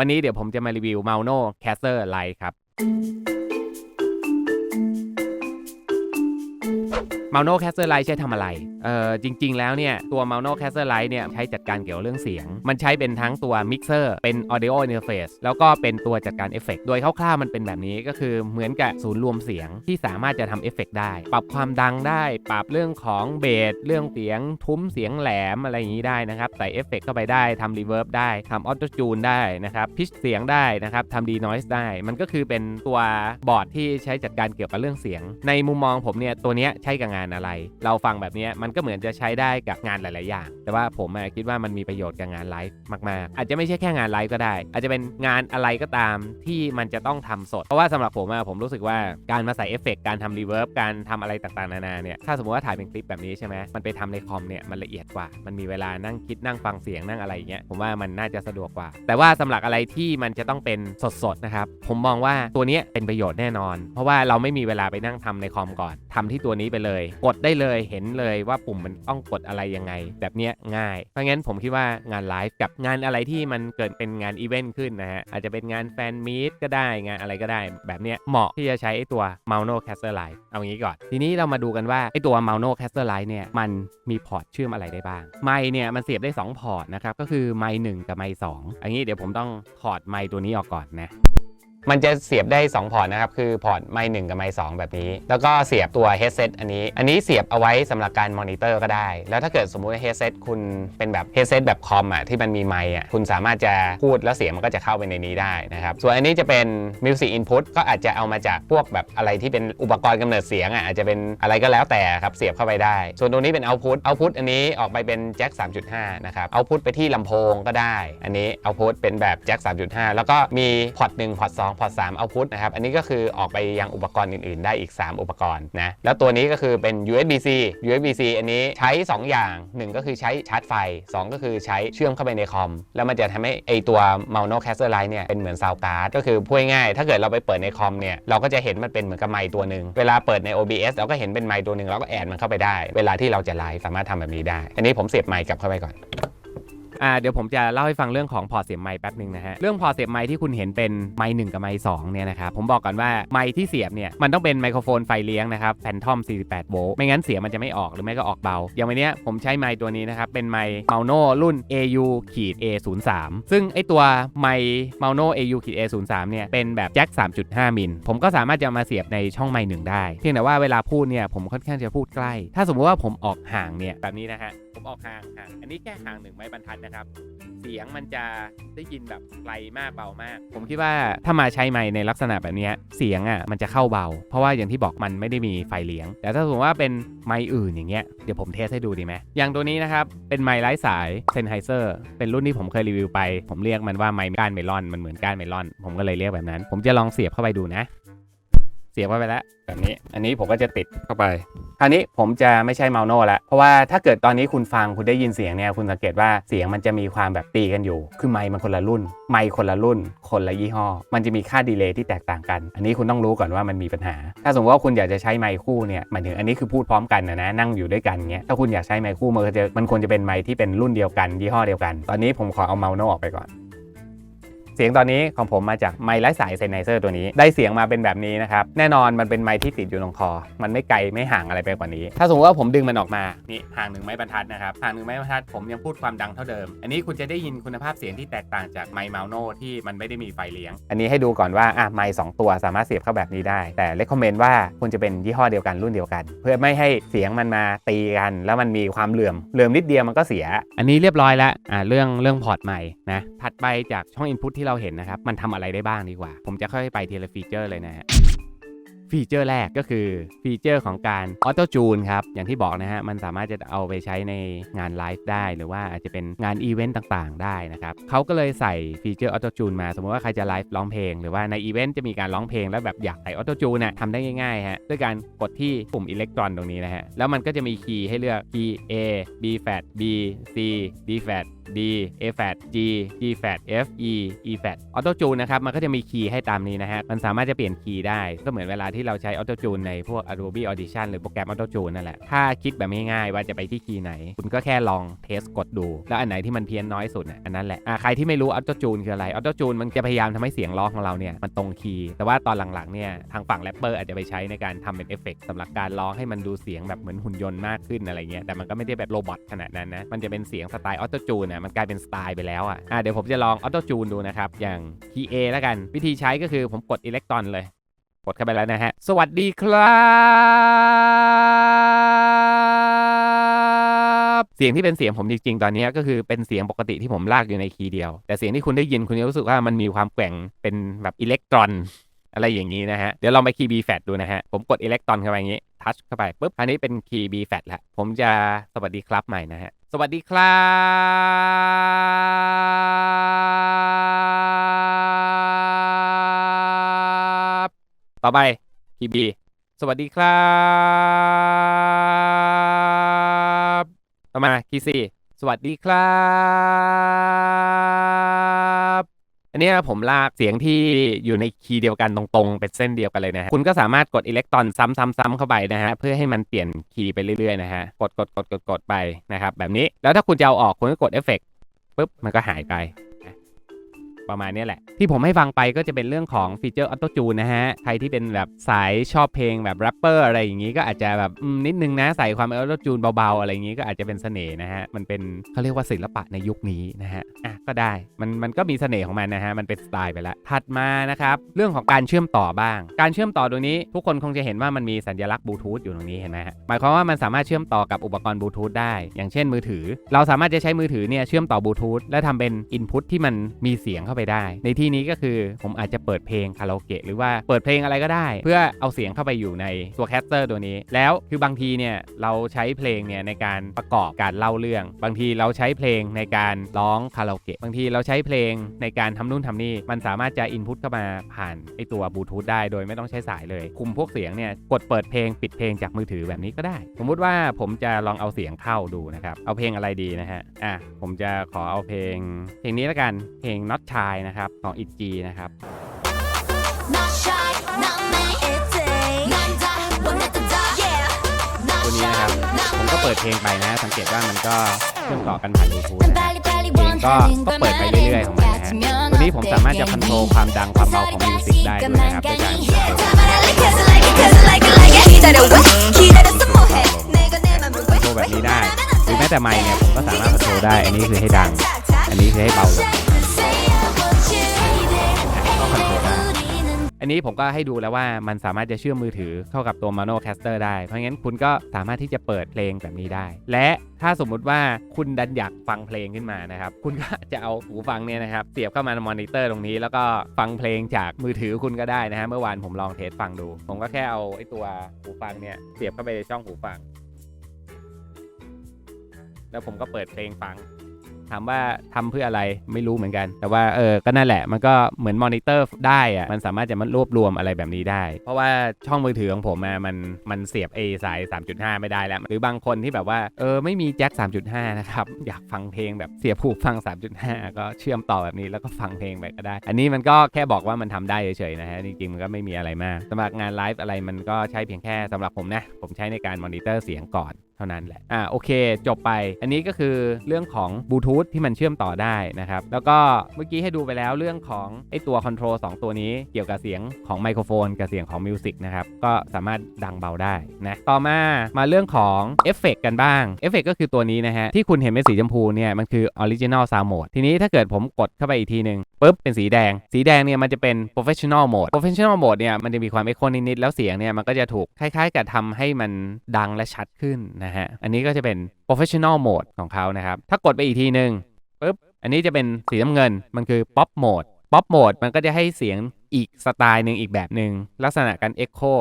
วันนี้เดี๋ยวผมจะมารีวิว Mauno Caster Lite ครับ m a u n o Caster Lite ใช้ทำอะไร เอ่อ จริง ๆ แล้วเนี่ย ตัว m a u n o Caster Lite เนี่ย ใช้จัดการเกี่ยวเรื่องเสียง มันใช้เป็นทั้งตัว Mixer เป็น Audio Interface แล้วก็เป็นตัวจัดการเอฟเฟกต์โดยคร่าวๆมันเป็นแบบนี้ก็คือเหมือนกับศูนย์รวมเสียงที่สามารถจะทำเอฟเฟกต์ได้ ปรับความดังได้ ปรับเรื่องของเบสเรื่องเสียงทุ้มเสียงแหลมอะไรอย่างนี้ได้นะครับ ใส่เอฟเฟกต์เข้าไปได้ทำรีเวิร์บได้ทำออโตจูนได้นะครับพิชเสียงได้นะครับทำดีนอยส์ได้ มันก็คือเป็นตัวบอร์ดที่ใช้จัดการเกี่ยวกับเรื่องเสียง ในมุมมองผมเนี่ยตัวเนี้ยใช้กับงานอะไร เราฟังแบบนี้มันก็เหมือนจะใช้ได้กับงานหลาย ๆ อย่าง แต่ว่าผมคิดว่ามันมีประโยชน์กับงานไลฟ์มาก ๆ อาจจะไม่ใช่แค่งานไลฟ์ก็ได้ อาจจะเป็นงานอะไรก็ตามที่มันจะต้องทำสด เพราะว่าสำหรับผมอะผมรู้สึกว่าการมาใส่เอฟเฟกต์การทำรีเวิร์บการทำอะไรต่าง ๆ นานาเนี่ยถ้าสมมติว่าถ่ายเป็นคลิปแบบนี้ใช่ไหมมันไปทำในคอมเนี่ยมันละเอียดกว่า มันมีเวลานั่งคิดนั่งฟังเสียงนั่งอะไรอย่างเงี้ยผมว่ามันน่าจะสะดวกกว่า แต่ว่าสำหรับอะไรที่มันจะต้องเป็นสด ๆ นะครับผมมองว่าตัวนี้เป็นประโยชน์แน่นอน เพราะว่าเราไม่มีเวลาไปนั่งทำในคอมก่อนทำที่ตัวนี้ไปเลยกดได้เลยเห็นเลยว่าปุ่มมันต้องกดอะไรยังไง แบบเนี้ยง่าย เพราะงั้นผมคิดว่างานไลฟ์กับงานอะไรที่มันเกิดเป็นงานอีเวนต์ขึ้นนะฮะอาจจะเป็นงานแฟนมีตก็ได้งานอะไรก็ได้ แบบเนี้ยเหมาะที่จะใช้ไอตัว m a u n o Caster Lite เอางี้ก่อน ทีนี้เรามาดูกันว่าไอตัว m a u n o Caster Lite เนี่ยมันมีพอร์ตเชื่อมอะไรได้บ้างไมค์เนี่ยมันเสียบได้ 2 พอร์ตนะครับก็คือไมค์1กับไมค์2อันนี้เดี๋ยวผมต้องถอดไมค์ตัวนี้ออกก่อนนะ มันจะเสียบได้ 2 พอร์ตนะครับ คือพอร์ตไมค์1กับไมค์2แบบนี้ แล้วก็เสียบตัว headset อันนี้ อันนี้เสียบเอาไว้สำหรับการมอนิเตอร์ก็ได้ แล้วถ้าเกิดสมมุติว่า headset คุณเป็นแบบ headset แบบคอมอะที่มันมีไมค์อะคุณสามารถจะพูดแล้วเสียงมันก็จะเข้าไปในนี้ได้นะครับ ส่วนอันนี้จะเป็น music input ก็อาจจะเอามาจากพวกแบบอะไรที่เป็นอุปกรณ์กำเนิดเสียงอะอาจจะเป็นอะไรก็แล้วแต่ครับเสียบเข้าไปได้ ส่วนตรงนี้เป็น output output อันนี้ออกไปเป็นแจ็ค3.5นะครับ output ไปที่ลำโพงก็ได้ อันนี้ output เป็นแบบแจ็ค3.5 แล้วก็มีพอร์ต1พอร์ต2พอร์ต3 output นะครับ อันนี้ก็คือออกไปยังอุปกรณ์อื่น ๆ ได้อีก 3 อุปกรณ์นะ แล้วตัวนี้ก็คือเป็น USB-C USB-C อันนี้ใช้ 2 อย่าง 1 ก็คือใช้ชาร์จไฟ 2 ก็คือใช้เชื่อมเข้าไปในคอม แล้วมันจะทำให้ไอตัว m a u n o Caster Lite เนี่ยเป็นเหมือนซาวการ์ดก็คือพูดง่ายถ้าเกิดเราไปเปิดในคอมเนี่ยเราก็จะเห็นมันเป็นเหมือนกับไมค์ตัวหนึ่งเวลาเปิดใน OBS เราก็เห็นเป็นไมค์ตัวหนึ่งเราก็แอดมันเข้าไปได้ เวลาที่เราจะไลฟ์สามารถทำแบบนี้ได้ อันนี้ผมเสียบไมค์กลับเข้าไปก่อน อ่าเดี๋ยวผมจะเล่าให้ฟังเรื่องของพอร์ตเสียบไมค์แป๊บหนึ่งนะฮะเรื่องพอร์ตเสียบไมค์ที่คุณเห็นเป็นไมค์หกับไมค์สเนี่ยนะครับผมบอกก่อนว่าไมค์ที่เสียบเนี่ยมันต้องเป็นไมโครโฟนไฟเลี้ยงนะครับแฟนทอม 48 โวลต์ไม่งั้นเสียงมันจะไม่ออกหรือไม่ก็ออกเบา อย่างวันเนี้ยผมใช้ไมค์ตัวนี้นะครับเป็นไมค์เมาโนรุ่น AU ขีด A03 ซึ่งไอตัวไมค์เมาโน AU ขีด A03 เนี่ยเป็นแบบแจ็ค3.5มิลผมก็สามารถจะมาเสียบในช่องไมค์หนึ่งได้ เพียงแต่ว่าเวลาพูดเนี่ยผมค่อนข้างจะพูดใกล้ ถ้าสมมติว่าผมออกห่างเนี่ยแบบนี้นะฮะ ผมออกห่างห่างอันนี้แค่ห่างหนึ่งไม้บรรทัดนะครับ เสียงมันจะได้ยินแบบไกลมากเบามาก ผมคิดว่าถ้ามาใช้ไมค์ในลักษณะแบบนี้เสียงอะมันจะเข้าเบา เพราะว่าอย่างที่บอกมันไม่ได้มีไฟเลี้ยง แต่ถ้าสมมติว่าเป็นไมค์อื่นอย่างเงี้ยเดี๋ยวผมเทสให้ดูดีไหมอย่างตัวนี้นะครับเป็นไมค์ไร้สาย Sennheiser เป็นรุ่นที่ผมเคยรีวิวไป ผมเรียกมันว่าไมค์ก้านเมลอนมันเหมือนก้านเมลอน ผมก็เลยเรียกแบบนั้น ผมจะลองเสียบเข้าไปดูนะ เสียบเข้าไปแล้วแบบนี้ อันนี้ผมก็จะติดเข้าไป คราวนี้ผมจะไม่ใช่เมาโน่แล้วเพราะว่าถ้าเกิดตอนนี้คุณฟังคุณได้ยินเสียงเนี่ยคุณสังเกตว่าเสียงมันจะมีความแบบตีกันอยู่ คือไมค์มันคนละรุ่น ไมค์คนละรุ่น คนละยี่ห้อ มันจะมีค่าดีเลย์ที่แตกต่างกัน อันนี้คุณต้องรู้ก่อนว่ามันมีปัญหา ถ้าสมมติว่าคุณอยากจะใช้ไมค์คู่เนี่ยหมายถึงอันนี้คือพูดพร้อมกันนะนะนั่งอยู่ด้วยกันเงี้ยถ้าคุณอยากใช้ไมค์คู่มันก็จะมันควรจะเป็นไมค์ที่เป็นรุ่นเดียวกันยี่ห้อเดียวกัน ตอนนี้ผมขอเอาเมาโน่ออกไปก่อน เสียงตอนนี้ของผมมาจากไมค์ไร้สายเซนไนเซอร์ตัวนี้ ได้เสียงมาเป็นแบบนี้นะครับ แน่นอนมันเป็นไมค์ที่ติดอยู่ตรงคอ มันไม่ไกลไม่ห่างอะไรไปกว่านี้ ถ้าสมมติว่าผมดึงมันออกมา นี่ห่างหนึ่งไม้บรรทัดนะครับ ห่างหนึ่งไม้บรรทัดผมยังพูดความดังเท่าเดิม อันนี้คุณจะได้ยินคุณภาพเสียงที่แตกต่างจากไมค์เมาโนที่มันไม่ได้มีไฟเลี้ยง อันนี้ให้ดูก่อนว่าอะไมค์สองตัวสามารถเสียบเข้าแบบนี้ได้ แต่เลคคอมเมนต์ว่าควรจะเป็นยี่ห้อเดียวกันรุ่นเดียวกัน เพื่อไม่ให้เสียงมันมาตีกัน แล้วมันมีความเหลื่อมเหลื่อมนิดเดียวมันก็เสีย อันนี้เรียบร้อยแล้วอ่าเรื่องเรื่องพอร์ตใหม่นะถัดไปจากช่อง Input ที่เราเห็นนะครับ มันทำอะไรได้บ้างดีกว่า ผมจะค่อยไปทีละฟีเจอร์เลยนะฮะ ฟีเจอร์แรกก็คือฟีเจอร์ของการออโต้จูนครับ อย่างที่บอกนะฮะ มันสามารถจะเอาไปใช้ในงานไลฟ์ได้ หรือว่าอาจจะเป็นงานอีเวนต์ต่างๆ ได้นะครับเขาก็เลยใส่ฟีเจอร์ออโต้จูนมา สมมติว่าใครจะไลฟ์ร้องเพลง หรือว่าในอีเวนต์จะมีการร้องเพลงแล้วแบบอยากใส่ออโต้จูนน่ะทำได้ง่ายๆฮะด้วยการกดที่ปุ่มอิเล็กตรอนตรงนี้นะฮะแล้วมันก็จะมีคีย์ให้เลือกคีย์ A B flat B C D flat D A flat G G flat F E E flat ออโต้จูนนะครับมันก็จะมีคีย์ให้ตามนี้นะฮะมันสามารถจะเปลี่ยนคีย์ได้ก็เหมือนเวลาที่เราใช้ Auto Tune ในพวก Adobe Audition หรือโปรแกรม Auto Tune นั่นแหละ ถ้าคิดแบบง่ายๆว่าจะไปที่คีย์ไหน คุณก็แค่ลองเทสกดดู แล้วอันไหนที่มันเพี้ยนน้อยสุดน่ะอันนั้นแหละอะใครที่ไม่รู้ Auto Tune คืออะไร Auto Tune มันจะพยายามทำให้เสียงร้องของเราเนี่ยมันตรงคีย์แต่ว่าตอนหลังๆเนี่ยทางฝั่งแรปเปอร์อาจจะไปใช้ในการทำเป็นเอฟเฟกต์สำหรับการร้องให้มันดูเสียงแบบเหมือนหุ่นยนต์มากขึ้นอะไรเงี้ยแต่มันก็ไม่ได้แบบโรบอทขนาดนั้นนะมันจะเป็นเสียงสไตล์ Auto Tune น่ะมันกลายเป็นสไตล์ไปแล้วอะอะเดี๋ยวผมจะลอง Auto Tune ดูนะครับอย่าง PA แล้วกันวิธีใช้ก็คือผมกดอิเล็กตรอนเลย กดเข้าไปแล้วนะฮะ สวัสดีครับเสียงที่เป็นเสียงผมจริงๆ ตอนนี้ก็คือเป็นเสียงปกติที่ผมลากอยู่ในคีย์เดียว แต่เสียงที่คุณได้ยินคุณจะรู้สึกว่ามันมีความแกว่งเป็นแบบอิเล็กตรอนอะไรอย่างนี้นะฮะ เดี๋ยวลองไปคีย์ B flat ดูนะฮะ ผมกดอิเล็กตรอนเข้าไปอย่างนี้ ทัชเข้าไปปุ๊บ อันนี้เป็นคีย์ B flat แล้วผมจะสวัสดีครับใหม่นะฮะ สวัสดีครับ ต่อไปคีย์ B สวัสดีครับต่อมาคีย์ C สวัสดีครับ อันนี้ผมลากเสียงที่อยู่ในคีย์เดียวกันตรงๆ เป็นเส้นเดียวกันเลยนะฮะคุณก็สามารถกดอิเล็กตรอนซ้ำๆๆเข้าไปนะฮะ เพื่อให้มันเปลี่ยนคีย์ไปเรื่อยๆนะฮะ กดกดกดกดกดไปนะครับ แบบนี้ แล้วถ้าคุณจะเอาออกคุณก็กดเอฟเฟกต์ปุ๊บ มันก็หายไป ประมาณนี้แหละ ที่ผมให้ฟังไปก็จะเป็นเรื่องของฟีเจอร์ออโตจูนนะฮะ ใครที่เป็นแบบสายชอบเพลงแบบแรปเปอร์อะไรอย่างงี้ก็อาจจะแบบนิดนึงนะ ใส่ความออโตจูนเบาๆ อะไรอย่างงี้ก็อาจจะเป็นเสน่ห์นะฮะ มันเป็นเขาเรียกว่าศิลปะในยุคนี้นะฮะอะก็ได้มันมันก็มีเสน่ห์ของมันนะฮะมันเป็นสไตล์ไปละถัดมานะครับเรื่องของการเชื่อมต่อบ้าง การเชื่อมต่อตรงนี้ทุกคนคงจะเห็นว่ามันมีสัญลักษณ์บลูทูธอยู่ตรงนี้เห็นไหมฮะหมายความว่ามันสามารถเชื่อมต่อกับอุปกรณ์บลูทูธได้ อย่างเช่นมือถือ เราสามารถจะใช้มือถือเนี่ยเชื่อมต่อบลูทูธและทำเป็นอินพุตที่มันมีเสียงเข้าไปได้ ในที่นี้ก็คือผมอาจจะเปิดเพลงคาราโอเกะหรือว่าเปิดเพลงอะไรก็ได้ เพื่อเอาเสียงเข้าไปอยู่ในตัวแคสเตอร์ตัวนี้ แล้วคือบางทีเนี่ยเราใช้เพลงเนี่ยในการประกอบการเล่าเรื่อง บางทีเราใช้เพลงในการร้องคาราโอเกะบางทีเราใช้เพลงในการทำนู่นทำนี่มันสามารถจะอินพุตเข้ามาผ่านไอตัวบลูทูธได้โดยไม่ต้องใช้สายเลย คุมพวกเสียงเนี่ยกดเปิดเพลงปิดเพลงจากมือถือแบบนี้ก็ได้ สมมุติว่าผมจะลองเอาเสียงเข้าดูนะครับเอาเพลงอะไรดีนะฮะอะผมจะขอเอาเพลงเพลงนี้แล้วกันเพลงน็อตชาายนะครับของอีจีนะครับตัวนี้นะครับผมก็เปิดเพลงไปนะ สังเกตว่ามันก็เชื่อมต่อกันผ่านยูทูบนะเพลงก็ก็เปิดไปเรื่อยๆของมันนะฮะตัวนี้ผมสามารถจะคอนโทรลความดังความเบาของมิวสิกได้ด้วยนะครับด้วยการโทรแบบนี้ได้ หรือแม้แต่ไมค์เนี่ยผมก็สามารถคอนโทรลได้ อันนี้คือให้ดัง อันนี้คือให้เบาลง อันนี้ผมก็ให้ดูแล้วว่ามันสามารถจะเชื่อมมือถือเข้ากับตัว Mono Caster ได้ เพราะงั้นคุณก็สามารถที่จะเปิดเพลงแบบนี้ได้ และถ้าสมมุติว่าคุณดันอยากฟังเพลงขึ้นมานะครับ คุณก็จะเอาหูฟังเนี่ยนะครับเสียบเข้ามาในมอนิเตอร์ตรงนี้ แล้วก็ฟังเพลงจากมือถือคุณก็ได้นะฮะเมื่อวานผมลองเทสฟังดู ผมก็แค่เอาไอ้ตัวหูฟังเนี่ยเสียบเข้าไปในช่องหูฟัง แล้วผมก็เปิดเพลงฟัง ถามว่าทำเพื่ออะไรไม่รู้เหมือนกัน แต่ว่าเออก็นั่นแหละ มันก็เหมือนมอนิเตอร์ได้อะมันสามารถจะมารวบรวมอะไรแบบนี้ได้ เพราะว่าช่องมือถือของผมอะมันมันเสียบ A สาย 3.5 ไม่ได้แล้ว หรือบางคนที่แบบว่าเออไม่มีแจ็ค 3.5 นะครับ อยากฟังเพลงแบบเสียบหูฟัง 3.5 ก็เชื่อมต่อแบบนี้แล้วก็ฟังเพลงไปก็ได้ อันนี้มันก็แค่บอกว่ามันทำได้เฉยๆนะฮะจริงๆมันก็ไม่มีอะไรมากสำหรับงานไลฟ์อะไรมันก็ใช้เพียงแค่สำหรับผมนะผมใช้ในการมอนิเตอร์เสียงก่อน เท่านั้นแหละ อ่า โอเค จบไป อันนี้ก็คือเรื่องของบลูทูธที่มันเชื่อมต่อได้นะครับ แล้วก็เมื่อกี้ให้ดูไปแล้วเรื่องของไอตัวคอนโทรล2ตัวนี้เกี่ยวกับเสียงของไมโครโฟนกับเสียงของมิวสิกนะครับ ก็สามารถดังเบาได้นะ ต่อมามาเรื่องของเอฟเฟกกันบ้าง เอฟเฟกก็คือตัวนี้นะฮะ ที่คุณเห็นเป็นสีชมพูเนี่ย มันคือออริจินอลซาวโหมดทีนี้ถ้าเกิดผมกดเข้าไปอีกทีหนึ่งปุ๊บเป็นสีแดง สีแดงเนี่ยมันจะเป็น professional mode professional mode เนี่ยมันจะมีความเอ็กโคนิดๆแล้วเสียงเนี่ยมันก็จะถูกคล้ายๆ กับทำให้มันดังและชัดขึ้นนะฮะ อันนี้ก็จะเป็น professional mode ของเขานะครับ ถ้ากดไปอีกทีหนึ่งปุ๊บ อันนี้จะเป็นสีน้ำเงิน มันคือ pop mode pop mode มันก็จะให้เสียงอีกสไตล์หนึ่งอีกแบบหนึ่งลักษณะการ echo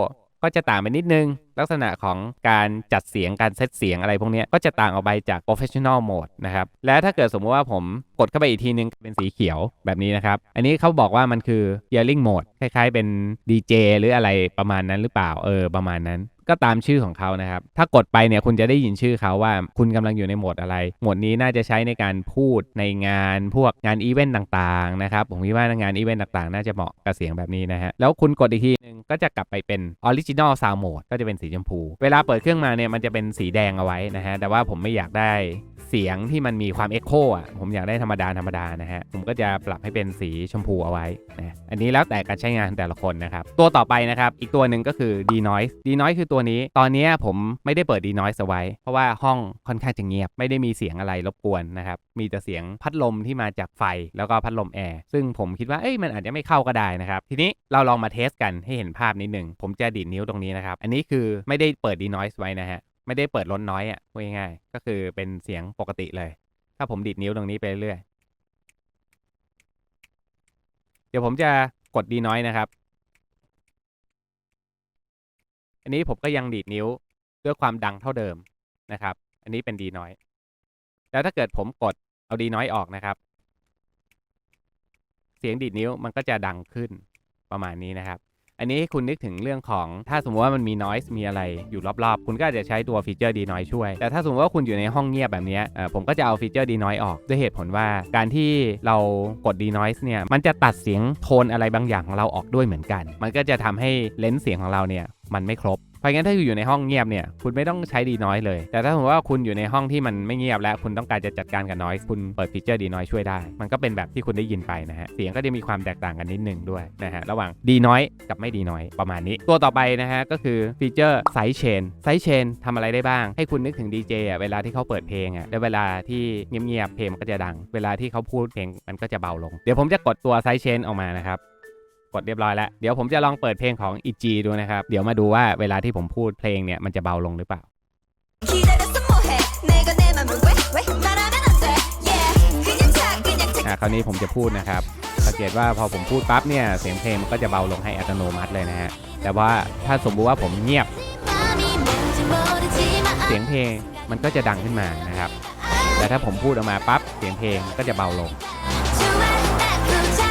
ก็จะต่างไปนิดนึง ลักษณะของการจัดเสียงการเซตเสียงอะไรพวกนี้ก็จะต่างออกไปจาก professional mode นะครับ และถ้าเกิดสมมติว่าผมกดเข้าไปอีกทีนึงเป็นสีเขียวแบบนี้นะครับ อันนี้เขาบอกว่ามันคือ hearing mode คล้ายๆเป็น DJ หรืออะไรประมาณนั้นหรือเปล่าเออประมาณนั้น ก็ตามชื่อของเขานะครับ ถ้ากดไปเนี่ยคุณจะได้ยินชื่อเขาว่าคุณกำลังอยู่ในโหมดอะไร โหมดนี้น่าจะใช้ในการพูดในงานพวกงานอีเวนต์ต่างๆนะครับ ผมคิดว่างานอีเวนต์ต่างๆ น่าจะเหมาะกับเสียงแบบนี้นะฮะ แล้วคุณกดอีกทีหนึงก็จะกลับไปเป็นออริจินอลซาวโหมดก็จะเป็นสีชมพู เวลาเปิดเครื่องมาเนี่ยมันจะเป็นสีแดงเอาไว้นะฮะ แต่ว่าผมไม่อยากได้เสียงที่มันมีความเอ็กโคอะ ผมอยากได้ธรรมดาธรรมดานะฮะ ผมก็จะปรับให้เป็นสีชมพูเอาไว้นะ อันนี้แล้วแต่การใช้งานแต่ละคนนะครับ ตัวต่อไปนะครับ อีกตัวหนึ่งก็คือ D noise D noise คือตัวนี้ ตอนนี้ผมไม่ได้เปิด denoise เอาไว้ เพราะว่าห้องค่อนข้างจะเงียบ ไม่ได้มีเสียงอะไรรบกวนนะครับ มีแต่เสียงพัดลมที่มาจากไฟแล้วก็พัดลมแอร์ ซึ่งผมคิดว่า เอ้ย มันอาจจะไม่เข้าก็ได้นะครับ ทีนี้เราลองมาเทสกันให้เห็นภาพนิดหนึ่ง ผมจะดีดนิ้วตรงนี้นะครับ อันนี้คือไม่ได้เปิด denoise ไว้นะฮะ ไม่ได้เปิดลดน้อยอะพูดง่ายๆ ก็คือเป็นเสียงปกติเลย ถ้าผมดีดนิ้วตรงนี้ไปเรื่อย เดี๋ยวผมจะกดดีน้อยนะครับ อันนี้ผมก็ยังดีดนิ้วด้วยความดังเท่าเดิมนะครับ อันนี้เป็นดีน้อย แล้วถ้าเกิดผมกดเอาดีน้อยออกนะครับ เสียงดีดนิ้วมันก็จะดังขึ้นประมาณนี้นะครับ อันนี้ให้คุณนึกถึงเรื่องของถ้าสมมติว่ามันมี noise มีอะไรอยู่รอบๆ คุณก็อาจจะใช้ตัวฟีเจอร์ d noise ช่วย แต่ถ้าสมมติว่าคุณอยู่ในห้องเงียบแบบนี้ผมก็จะเอาฟีเจอร์ d noise ออกด้วยเหตุผลว่าการที่เรากด d noise เนี่ยมันจะตัดเสียงโทนอะไรบางอย่างของเราออกด้วยเหมือนกัน มันก็จะทำให้เลนส์เสียงของเราเนี่ย มันไม่ครบ เพราะงั้นถ้าอยู่ในห้องเงียบเนี่ยคุณไม่ต้องใช้ดีน้อยเลย แต่ถ้าสมมติว่าคุณอยู่ในห้องที่มันไม่เงียบและคุณต้องการจะจัดการกับน้อย คุณเปิดฟีเจอร์ดีน้อยช่วยได้ มันก็เป็นแบบที่คุณได้ยินไปนะฮะ เสียงก็จะมีความแตกต่างกันนิดนึงด้วยนะฮะระหว่างดีน้อยกับไม่ดีน้อยประมาณนี้ ตัวต่อไปนะฮะก็คือฟีเจอร์ไซส์เชนไซส์เชนทำอะไรได้บ้าง ให้คุณนึกถึงดีเจอะเวลาที่เขาเปิดเพลงอะแล้วเวลาที่เงียบๆเพลงมันก็จะดัง เวลาที่เขาพูดเพลงมันก็จะเบาลง เดี๋ยวผมจะกดตัวไซส์เชนออกมานะครับ ดเรียบร้อยแล้ว เดี๋ยวผมจะลองเปิดเพลงของอีจีดูนะครับ เดี๋ยวมาดูว่าเวลาที่ผมพูดเพลงเนี่ยมันจะเบาลงหรือเปล่าคราวนี้ผมจะพูดนะครับสังเกตว่าพอผมพูดปั๊บเนี่ยเสียงเพลงมันก็จะเบาลงให้อัตโนมัติเลยนะฮะ แต่ว่าถ้าสมมุติว่าผมเงียบ เสียงเพลงมันก็จะดังขึ้นมานะครับ แต่ถ้าผมพูดออกมาปั๊บเสียงเพลงก็จะเบาลง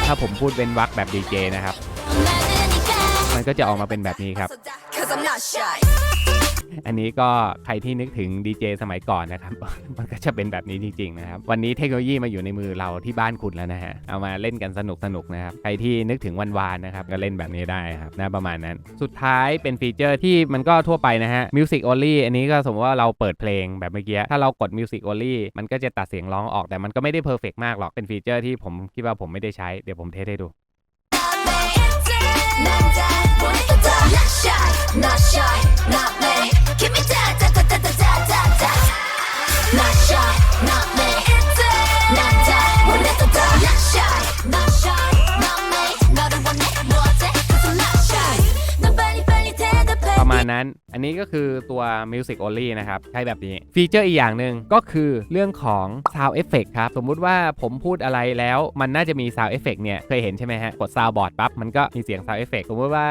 ถ้าผมพูดเป็นวักแบบดีเจนะครับ มันก็จะออกมาเป็นแบบนี้ครับ Cause I'm not shy. อันนี้ก็ใครที่นึกถึงดีเจสมัยก่อนนะครับ มันก็จะเป็นแบบนี้จริงๆนะครับ วันนี้เทคโนโลยีมาอยู่ในมือเราที่บ้านคุณแล้วนะฮะ เอามาเล่นกันสนุกสนุกๆนะครับ ใครที่นึกถึงวันวานนะครับ ก็เล่นแบบนี้ได้ครับนะประมาณนั้น สุดท้ายเป็นฟีเจอร์ที่มันก็ทั่วไปนะฮะ Music Only อันนี้ก็สมมติว่าเราเปิดเพลงแบบเมื่อกี้ ถ้าเรากด Music Only มันก็จะตัดเสียงร้องออก แต่มันก็ไม่ได้เพอร์เฟกมากหรอก เป็นฟีเจอร์ที่ผมคิดว่าผมไม่ได้ใช้ เดี๋ยวผมเทสให้ดู 보내겠다 Not shy, not shy, not me Give me that, that, that, that, that, that, that, that Not shy, not me 난 다 원했었다 Not shy, not shy ณนั้น อันนี้ก็คือตัว Music Only นะครับ ใช้แบบนี้ ฟีเจอร์อีกอย่างหนึ่งก็คือเรื่องของ Sound Effect ครับ สมมุติว่าผมพูดอะไรแล้วมันน่าจะมี Sound Effect เนี่ย เคยเห็นใช่ไหมฮะ กด Sound Board ปั๊บ มันก็มีเสียง Sound Effect สมมติว่า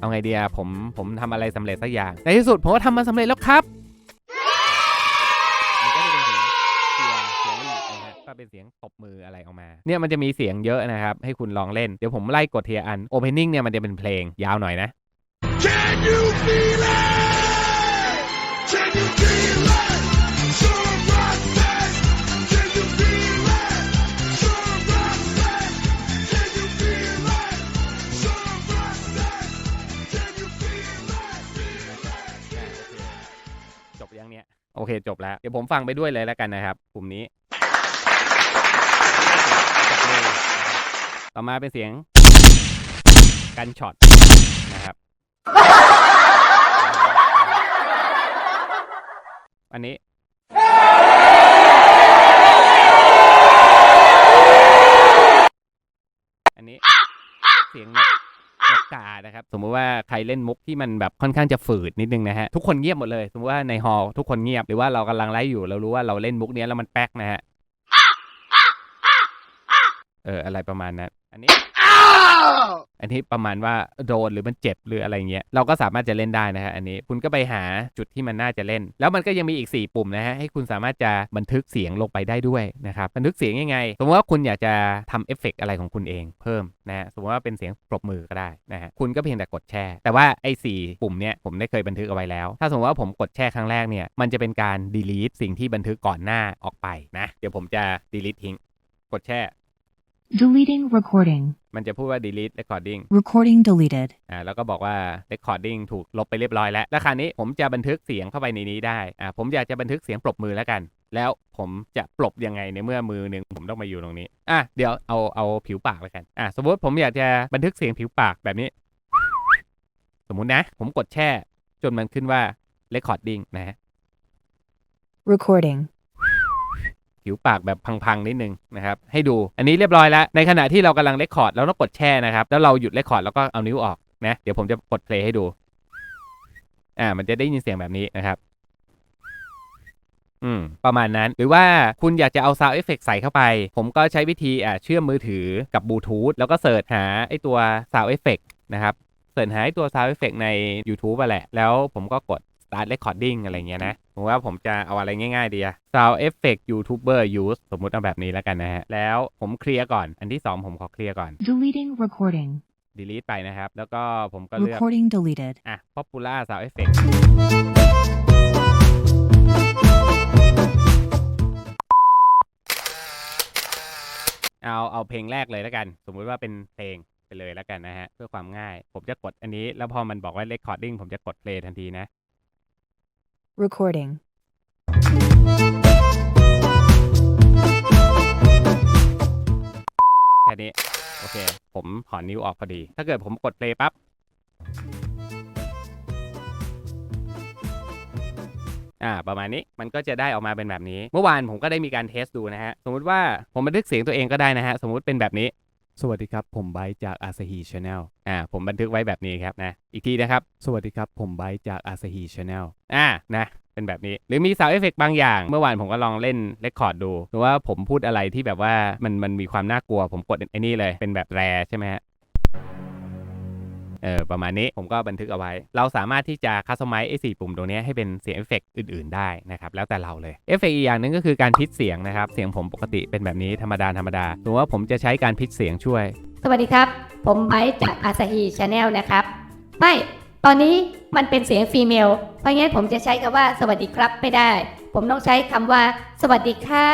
เอาไงเดียผมผมทำอะไรสำเร็จสักอย่าง ในที่สุดผมก็ทำมันสำเร็จแล้วครับมันก็จะเป็นเสียงเชียร์เชียร์ลีดนะฮะก็เป็นเสียงตบมืออะไรออกมา เนี่ยมันจะมีเสียงเยอะนะครับ ให้คุณลองเล่น เดี๋ยวผมไล่กดเทียอัน Opening เนี่ยมันจะเป็นเพลงยาวหน่อยนะ Can you feel it? Can you feel it? Somebody, can you feel it? Somebody, can you feel it? Somebody, can you feel it? จบยังเนี่ยโอเคจบแล้ว เดี๋ยวผมฟังไปด้วยเลยแล้วกันนะครับกลุ่มนี้จับมือนะครับต่อมาเป็นเสียงกันช็อตนะครับ อันนี้ อันนี้ เสียงนกนกกานะครับ สมมุติว่าใครเล่นมุกที่มันแบบค่อนข้างจะฝืดนิดนึงนะฮะ ทุกคนเงียบหมดเลย สมมติว่าในฮอลล์ทุกคนเงียบ หรือว่าเรากำลังไลฟ์อยู่ เรารู้ว่าเราเล่นมุกเนี้ยแล้วมันแป๊กนะฮะ เออ อะไรประมาณนั้น อันนี้ อันนี้ประมาณว่าโดนหรือมันเจ็บหรืออะไรเงี้ยเราก็สามารถจะเล่นได้นะฮะอันนี้คุณก็ไปหาจุดที่มันน่าจะเล่น แล้วมันก็ยังมีอีก 4 ปุ่มนะฮะให้คุณสามารถจะบันทึกเสียงลงไปได้ด้วยนะครับบันทึกเสียงยังไง สมมติว่าคุณอยากจะทำเอฟเฟกต์อะไรของคุณเองเพิ่มนะฮะสมมติว่าเป็นเสียงปรบมือก็ได้นะฮะคุณก็เพียงแต่กดแช่แต่ว่าไอ้สปุ่มเนี้ยผมได้เคยบันทึกเอาไว้แล้ว ถ้าสมมติว่าผมกดแช่ครั้งแรกเนี่ยมันจะเป็นการ delete สิ่งที่บันทึกก่อนหน้าออกไปนะเดี๋ยวผมจะ delete ทิ้งกดแช่ Deleting recording. มันจะพูดว่า delete recording Recording deleted. อ่าแล้วก็บอกว่า recording ถูกลบไปเรียบร้อยแล้ว แล้วคราวนี้ผมจะบันทึกเสียงเข้าไปในนี้ได้อ่าผมอยากจะบันทึกเสียงปรบมือแล้วกัน แล้วผมจะปรบยังไงในเมื่อมือหนึ่งผมต้องมาอยู่ตรงนี้อะเดี๋ยวเอาเอาผิวปากแล้วกันอะสมมติผมอยากจะบันทึกเสียงผิวปากแบบนี้ สมมุตินะ ผมกดแช่ จนมันขึ้นว่า recording นะฮะ Recording. ผิวปากแบบพังๆนิดนึงนะครับให้ดูอันนี้เรียบร้อยแล้ว ในขณะที่เรากำลังเลคคอร์ดเราต้องกดแช่นะครับแล้วเราหยุดเลคคอร์ดแล้วก็เอานิ้วออกนะเดี๋ยวผมจะกดเพลย์ให้ดูอ่ามันจะได้ยินเสียงแบบนี้นะครับอืมประมาณนั้นหรือว่าคุณอยากจะเอา Sound Effect ใส่เข้าไป ผมก็ใช้วิธีอ่าเชื่อมมือถือกับบลูทูธแล้วก็เสิร์ชหาไอตัว Sound Effect นะครับเสิร์ชหาไอ้ตัว Sound Effect ใน YouTube อะแหละ แล้วผมก็กด Start Recording อะไรเงี้ยนะผมว่าผมจะเอาอะไรง่ายๆดีอะ Sound Effect YouTuber Use สมมุติเอาแบบนี้แล้วกันนะฮะ แล้วผมเคลียร์ก่อน อันที่ 2 ผมขอเคลียร์ก่อน Deleting recording. delete ไปนะครับ แล้วก็ผมก็เลือก Recording deleted. อะ Popular Sound Effect เอาเอาเพลงแรกเลยแล้วกัน สมมุติว่าเป็นเพลงไปเลยแล้วกันนะฮะ เพื่อความง่าย ผมจะกดอันนี้ แล้วพอมันบอกว่า recording ผมจะกด play ทันทีนะ Recording. แค่นี้ โอเค ผมถอนนิ้วออกพอดี ถ้าเกิดผมกด play ปั๊บ อ่า ประมาณนี้มันก็จะได้ออกมาเป็นแบบนี้ เมื่อวานผมก็ได้มีการเทสดูนะฮะ สมมุติว่าผมบันทึกเสียงตัวเองก็ได้นะฮะ สมมุติเป็นแบบนี้ สวัสดีครับ ผมไบจากอาซาฮีชาแนลอ่าผมบันทึกไว้แบบนี้ครับนะ อีกทีนะครับ สวัสดีครับ ผมไบจากอาซาฮีชาแนลอ่านะเป็นแบบนี้ หรือมีสาวเอฟเฟกบางอย่าง เมื่อวานผมก็ลองเล่นเรคคอร์ดดูหรือว่าผมพูดอะไรที่แบบว่ามันมันมีความน่ากลัว ผมกดไอ้นี่เลยเป็นแบบแรใช่ไหมฮะ เออประมาณนี้ผมก็บันทึกเอาไว้ เราสามารถที่จะคัสตอมไมซ์ไอ้สี่ปุ่มตรงนี้ให้เป็นเสียงเอฟเฟกต์อื่น ๆ ได้นะครับ แล้วแต่เราเลยเอฟเฟกต์อีกอย่างหนึ่งก็คือการพิชเสียงนะครับ เสียงผมปกติเป็นแบบนี้ธรรมดาธรรมดาสมมติว่าผมจะใช้การพิชเสียงช่วย สวัสดีครับ ผมไบจากอาซาฮีชาแนลนะครับไม่ตอนนี้มันเป็นเสียงฟีเมลเพราะงั้นผมจะใช้คำว่าสวัสดีครับไม่ได้ ผมต้องใช้คำว่า สวัสดีค่ะ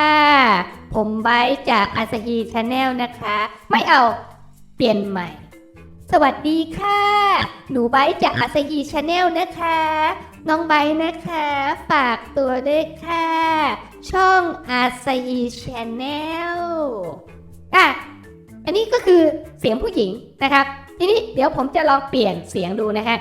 ผมไบจากอาซาฮีชาแนลนะคะ ไม่เอาเปลี่ยนใหม่ สวัสดีค่ะ หนูไบร์ทจากอาซาฮีชาแนลนะคะ น้องไบร์ทนะคะ ฝากตัวด้วยค่ะ ช่องอาซาฮีชาแนลอะ อันนี้ก็คือเสียงผู้หญิงนะครับ ทีนี้เดี๋ยวผมจะลองเปลี่ยนเสียงดูนะฮะ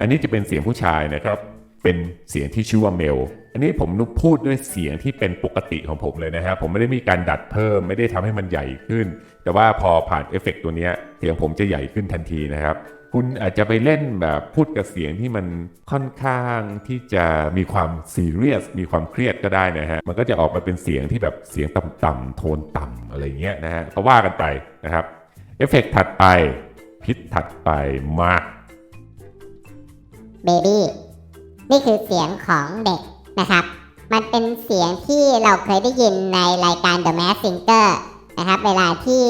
อันนี้จะเป็นเสียงผู้ชายนะครับ เป็นเสียงที่ชื่อว่าเมล อันนี้ผมนุกพูดด้วยเสียงที่เป็นปกติของผมเลยนะฮะผมไม่ได้มีการดัดเพิ่ม ไม่ได้ทำให้มันใหญ่ขึ้น แต่ว่าพอผ่านเอฟเฟกต์ตัวนี้เสียงผมจะใหญ่ขึ้นทันทีนะครับ คุณอาจจะไปเล่นแบบพูดกับเสียงที่มันค่อนข้างที่จะมีความซีเรียสมีความเครียดก็ได้นะฮะมันก็จะออกมาเป็นเสียงที่แบบเสียงต่ำๆโทนต่ำอะไรเงี้ยนะฮะก็ว่ากันไปนะครับเอฟเฟกต์ถัดไปพิษถัดไปมาเบบี้นี่คือเสียงของเด็ก นะครับ มันเป็นเสียงที่เราเคยได้ยินในรายการ The Mask Singer นะครับ เวลาที่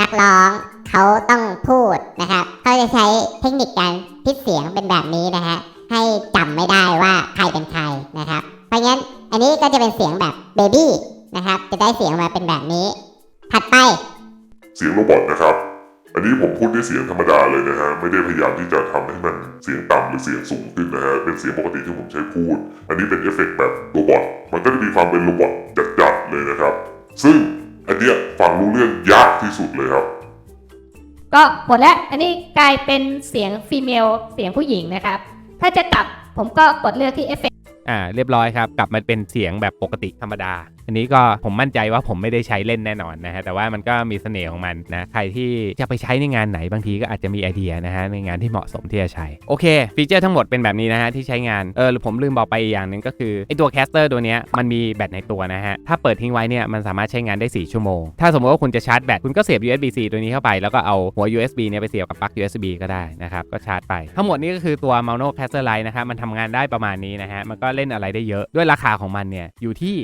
นักร้องเขาต้องพูดนะครับเขาจะใช้เทคนิคการพิดเสียงเป็นแบบนี้นะฮะให้จำไม่ได้ว่าใครเป็นใครนะครับ เพราะงั้นอันนี้ก็จะเป็นเสียงแบบเบบี้นะครับ จะได้เสียงมาเป็นแบบนี้ ถัดไป เสียงโรบอทนะครับ อันนี้ผมพูดด้วยเสียงธรรมดาเลยนะฮะไม่ได้พยายามที่จะทำให้มันเสียงต่ำหรือเสียงสูงขึ้นนะฮะเป็นเสียงปกติที่ผมใช้พูด อันนี้เป็นเอฟเฟกต์แบบโรบอทมันก็จะมีความเป็นโรบอทจัดๆเลยนะครับ ซึ่งอันเนี้ยฟังรู้เรื่องยากที่สุดเลยครับ ก็หมดแล้วอันนี้กลายเป็นเสียงฟีเมลเสียงผู้หญิงนะครับ ถ้าจะกลับผมก็กดเลือกที่เอฟเฟกอ่าเรียบร้อยครับ กลับมาเป็นเสียงแบบปกติธรรมดา อันนี้ก็ผมมั่นใจว่าผมไม่ได้ใช้เล่นแน่นอนนะฮะแต่ว่ามันก็มีเสน่ห์ของมันนะใครที่จะไปใช้ในงานไหนบางทีก็อาจจะมีไอเดียนะฮะในงานที่เหมาะสมที่จะใช้โอเคฟีเจอร์ทั้งหมดเป็นแบบนี้นะฮะที่ใช้งานเออหรือผมลืมบอกไปอีกอย่างหนึ่งก็คือไอตัวแคสเตอร์ตัวเนี้ยมันมีแบตในตัวนะฮะถ้าเปิดทิ้งไว้เนี่ยมันสามารถใช้งานได้ 4 ชั่วโมง ถ้าสมมติว่าคุณจะชาร์จแบตคุณก็เสียบ USB-C ตัวนี้เข้าไปแล้วก็เอาหัว USB เนี่ยไปเสียบกับปลั๊ก USB ก็ได้นะครับก็ชาร์จไป ทั้งหมดนี้ก็คือตัว m a n o Caster Lite นะครับมันทำงานได้ประมาณนี้นะฮะมันก็เล่นอะไรได้เยอะด้วยราคาของมันเนี่ยอยู่ที่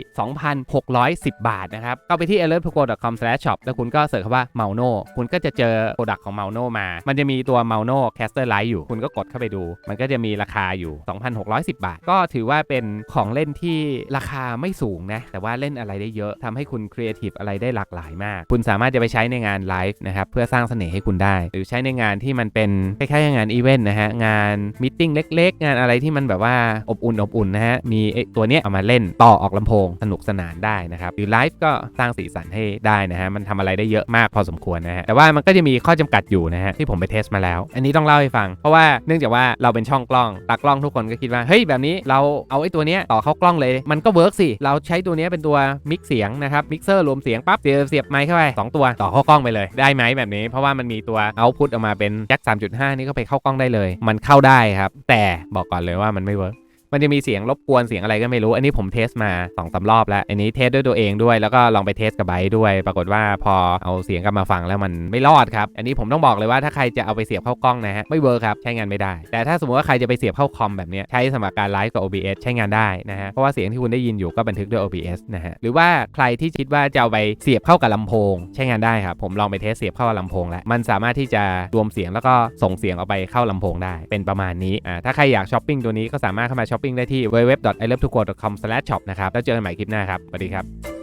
610 บาทนะครับเข้าไปที่ alertpro.com/shop แล้วคุณก็เสิร์ชคำว่า m a u n o คุณก็จะเจอโปรดักต์ของ m a u n o มา มันจะมีตัว m a u n o Caster Lite อยู่ คุณก็กดเข้าไปดู มันก็จะมีราคาอยู่ 2,610 บาท ก็ถือว่าเป็นของเล่นที่ราคาไม่สูงนะ แต่ว่าเล่นอะไรได้เยอะทำให้คุณครีเอทีฟอะไรได้หลากหลายมาก คุณสามารถจะไปใช้ในงานไลฟ์นะครับเพื่อสร้างเสน่ห์ให้คุณได้ หรือใช้ในงานที่มันเป็นคล้ายๆงานอีเวนต์นะฮะงานมิทติ้งเล็ก ๆ งานอะไรที่มันแบบว่าอบอุ่นอบอุ่นนะฮะมีตัวเนี้ยเอามาเล่นต่อออกลำโพงสนุกสนานได้นะครับหรือไลฟ์ก็สร้างสีสันให้ได้นะฮะมันทำอะไรได้เยอะมากพอสมควรนะฮะแต่ว่ามันก็จะมีข้อจำกัดอยู่นะฮะที่ผมไปเทสมาแล้ว อันนี้ต้องเล่าให้ฟัง เพราะว่าเนื่องจากว่าเราเป็นช่องกล้องตากล้องทุกคนก็คิดว่าเฮ้ยแบบนี้เราเอาไอ้ตัวเนี้ยต่อเข้ากล้องเลย มันก็เวิร์กสิเราใช้ตัวเนี้ยเป็นตัวมิกเสียงนะครับมิกเซอร์รวมเสียงปั๊บเสียบเสียบไมค์เข้าไปสองตัวต่อเข้ากล้องไปเลยได้ไหมแบบนี้เพราะว่ามันมีตัวเอาพุตออกมาเป็นแจ็ค3.5 นี่ก็ไปเข้ากล้องได้เลย มันเข้าได้ครับแต่บอกก่อนเลยว่ามันไม่เวิร์ก มันจะมีเสียงรบกวนเสียงอะไรก็ไม่รู้ อันนี้ผมเทสมา2อสารอบแล้ว อันนี้เทสด้วยตัวเองด้วย แล้วก็ลองไปเทสกับไบด้วย ปรากฏว่าพอเอาเสียงกลับมาฟังแล้วมันไม่รอดครับ อันนี้ผมต้องบอกเลยว่าถ้าใครจะเอาไปเสียบเข้ากล้องนะฮะ ไม่เวิร์คครับ ใช้งานไม่ได้ แต่ถ้าสมมติว่าใครจะไปเสียบเข้าคอมแบบนี้ใช้สำหรับการไลฟ์กับ OBS ใช้งานได้นะฮะ เพราะว่าเสียงที่คุณได้ยินอยู่ก็บันทึกด้วย OBS นะฮะ หรือว่าใครที่คิดว่าจะเอาไปเสียบเข้ากับลำโพง ใช้งานได้ครับ ผมลองไปเทสเสียบเข้ากับลำโพงแล้ว มันสามารถที่จะรวมเสียงแล้วก็ส่งเสียงออกไปเข้าลำโพงได้ เป็นประมาณนี้ อ่า ถ้าใครอยากช้อปปิ้งตัวนี้ก็สามารถเข้ามาช้อปปิ้งได้ที่ www.ilovetogo.com/shop นะครับแล้วเจอกันใหม่คลิปหน้าครับสวัสดีครับ